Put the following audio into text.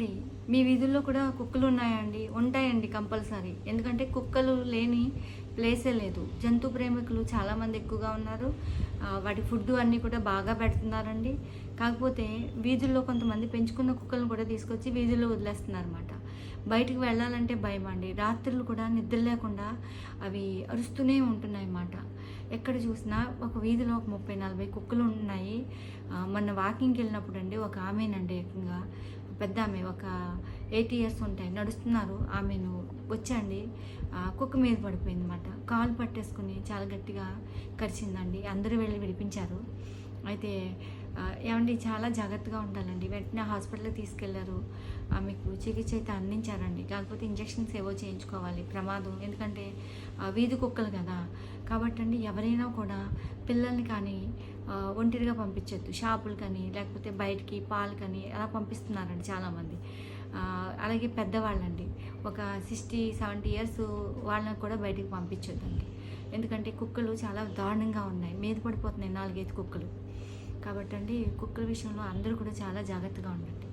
అండి మీ వీధుల్లో కూడా కుక్కలు ఉన్నాయండి ఉంటాయండి కంపల్సరీ. ఎందుకంటే కుక్కలు లేని ప్లేసే లేదు. జంతు ప్రేమికులు చాలామంది ఎక్కువగా ఉన్నారు. వాటి ఫుడ్ అన్నీ కూడా బాగా పెడుతున్నారండి. కాకపోతే వీధుల్లో కొంతమంది పెంచుకున్న కుక్కలను కూడా తీసుకొచ్చి వీధుల్లో వదిలేస్తున్నారు అనమాట బయటికి వెళ్ళాలంటే భయం అండి. రాత్రులు కూడా నిద్ర లేకుండా అవి అరుస్తూనే ఉంటున్నాయి అన్నమాట ఎక్కడ చూసినా ఒక వీధిలో ఒక ముప్పై నలభై కుక్కలు ఉన్నాయి. మొన్న వాకింగ్కి వెళ్ళినప్పుడు అండి ఒక ఆమెనండి ఏకంగా పెద్ద ఆమె ఒక ఎయిటీ ఇయర్స్ ఉంటాయి నడుస్తున్నారు. ఆమెను వచ్చండి. కుక్క మీద పడిపోయింది అనమాట కాలు పట్టేసుకుని చాలా గట్టిగా కరిచిందండి. అందరూ వెళ్ళి విడిపించారు. అయితే ఏమండి చాలా జాగ్రత్తగా ఉండాలండి. వెంటనే హాస్పిటల్కి తీసుకెళ్ళారు. ఆమెకు చికిత్స అయితే అందించారండి. కాకపోతే ఇంజెక్షన్స్ ఏవో చేయించుకోవాలి ప్రమాదం. ఎందుకంటే వీధి కుక్కలు కదా. కాబట్టి అండి ఎవరైనా కూడా పిల్లల్ని కానీ ఒంటరిగా పంపించొద్దు. షాపులు కానీ లేకపోతే బయటికి పాలు కానీ అలా పంపిస్తున్నారండి చాలామంది. అలాగే పెద్దవాళ్ళండి. ఒక సిక్స్టీ సెవెంటీ ఇయర్స్ వాళ్ళని కూడా బయటికి పంపించొద్దండి. ఎందుకంటే కుక్కలు చాలా దారుణంగా ఉన్నాయి. మీద పడిపోతున్నాయి నాలుగైదు కుక్కలు. కాబట్టి అండి కుక్కల విషయంలో అందరూ కూడా చాలా జాగ్రత్తగా ఉండండి.